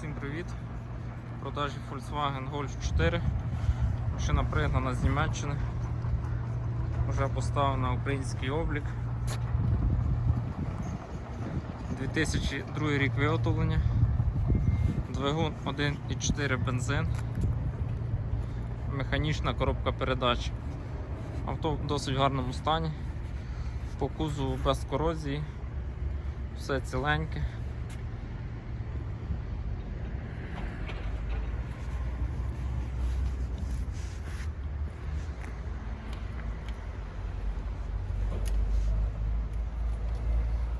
Всім привіт! В продажі Volkswagen Golf 4. Машина пригнана з Німеччини. Вже поставлена на український облік. 2002 рік виготовлення. Двигун 1,4 бензин. Механічна коробка передач. Авто в досить гарному стані. По кузову без корозії. Все ціленьке.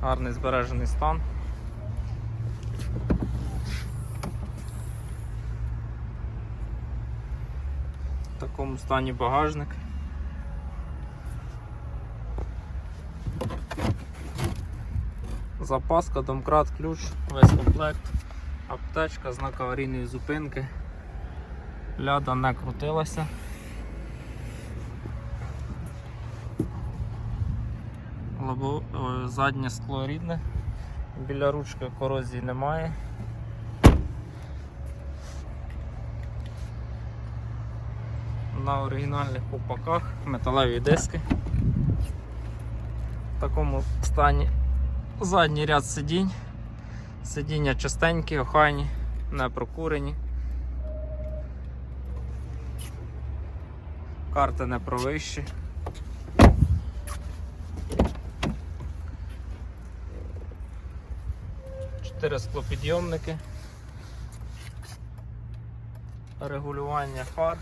Гарний збережений стан. В такому стані багажник. Запаска, домкрат, ключ, весь комплект, аптечка, знак аварійної зупинки. Ляда не крутилася. Лобо, заднє скло рідне, біля ручки корозії немає. На оригінальних купаках металеві диски. В такому стані задній ряд сидінь. Сидіння чистенькі, охайні, не прокурені. Карти не провищі. Чотири склопідйомники. Регулювання фар,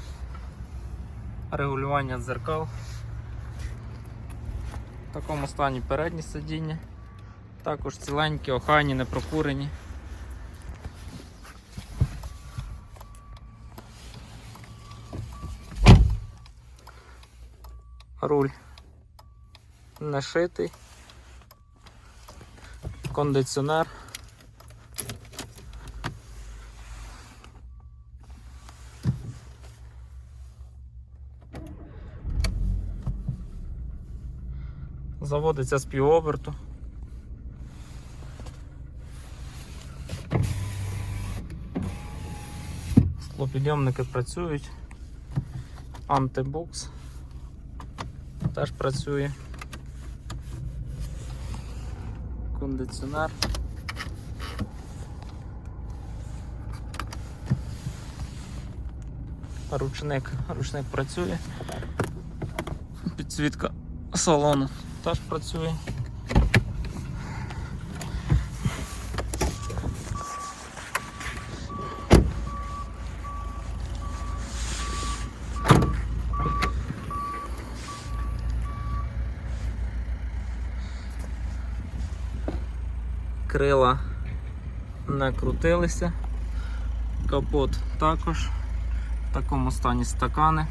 регулювання дзеркал. В такому стані передні сидіння. Також ціленькі, охайні, не прокурені. Руль не шитий. Кондиціонер. Заводиться з півоберту. Склопідйомники працюють. Антибукс теж працює. Кондиціонер. Ручник, ручник працює. Підсвітка салону теж працює. Крила не крутилися, капот також, в такому стані стакани.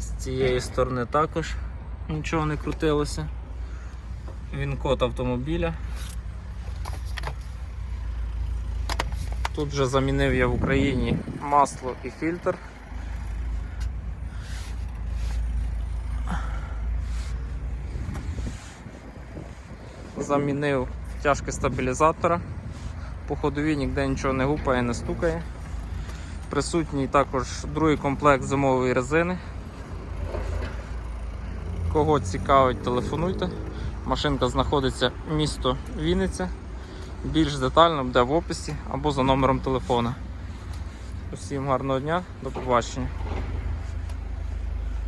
З цієї сторони також нічого не крутилося. Він код автомобіля. Тут вже замінив я в Україні масло і фільтр. Замінив тяжки стабілізатора. По ходовій ніде нічого не гупає, не стукає. Присутній також другий комплект зимової резини. Кого цікавить, телефонуйте. Машинка знаходиться місто Вінниця. Більш детально буде в описі або за номером телефона. Усім гарного дня, до побачення.